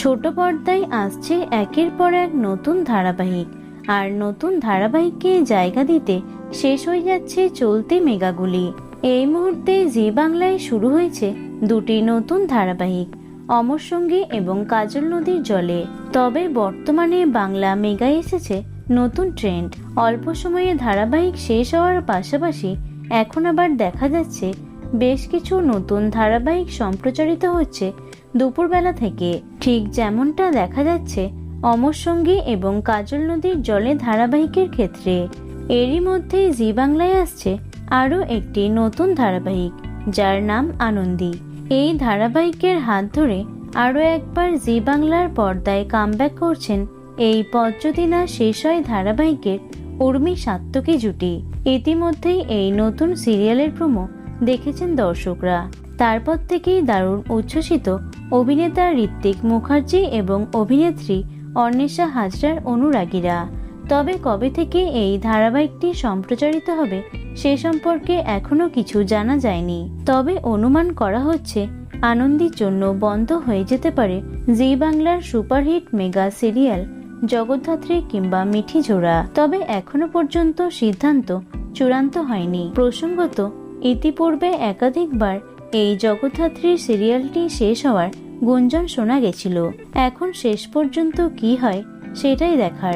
ছোট পর্দায় আসছে একের পর এক নতুন ধারাবাহিক। আর নতুন ধারাবাহিককে জায়গা দিতে শেষ হয়ে যাচ্ছে চলতি মেগাগুলি। এই মুহূর্তে জি বাংলায় শুরু হয়েছে দুটি নতুন ধারাবাহিক, অমর সঙ্গী এবং কাজল নদীর জলে। তবে বর্তমানে বাংলা মেগা এসেছে নতুন ট্রেন্ড। অল্প সময়ে ধারাবাহিক শেষ হওয়ার পাশাপাশি এখন আবার দেখা যাচ্ছে বেশ কিছু নতুন ধারাবাহিক সম্প্রচারিত হচ্ছে দুপুরবেলা থেকে। ঠিক যেমনটা দেখা যাচ্ছে, অমর সঙ্গী এবং কাজল নদীর জলে ধারাবাহিকের ক্ষেত্রে। এরই মধ্যে জি বাংলায় আসছে আরও একটি নতুন ধারাবাহিক, যার নাম আনন্দী। এই ধারাবাহিকের হাত ধরে আরও একবার জি বাংলার পর্দায় কামব্যাক করছেন এই পদ্মদিনা শেষ হয় ধারাবাহিকের উর্মি সাত্তকী জুটি। ইতিমধ্যেই এই নতুন সিরিয়ালের প্রোমো দেখেছেন দর্শকরা। তারপর থেকেই দারুণ উচ্ছ্বসিত অভিনেতা ঋত্বিক মুখার্জি এবং অভিনেত্রী অন্বেষা হাজরার অনুরাগীরা। তবে কবে থেকে এই ধারাবাহিকটি সম্প্রচারিত হবে সে সম্পর্কে এখনও কিছু জানা যায়নি। তবে অনুমান করা হচ্ছে আনন্দির জন্য বন্ধ হয়ে যেতে পারে জি বাংলার সুপারহিট মেগা সিরিয়াল জগদ্ধাত্রী কিংবা মিঠি ঝোড়া তবে এখনও পর্যন্ত সিদ্ধান্ত চূড়ান্ত হয়নি। প্রসঙ্গত ইতিপূর্বে একাধিকবার এই জগদ্ধাত্রী সিরিয়ালটি শেষ হওয়ার গুঞ্জন শোনা গেছিল। এখন শেষ পর্যন্ত কি হয় সেটাই দেখার।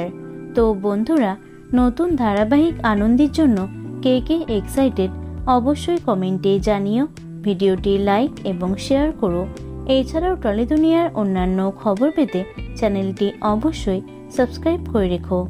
তো বন্ধুরা, নতুন ধারাবাহিক আনন্দের জন্য কে কে এক্সাইটেড অবশ্যই কমেন্টে জানিও, ভিডিওটি লাইক এবং শেয়ার করো। এছাড়াও টলি দুনিয়ার অন্যান্য খবর পেতে চ্যানেলটি অবশ্যই সাবস্ক্রাইব করে রেখো।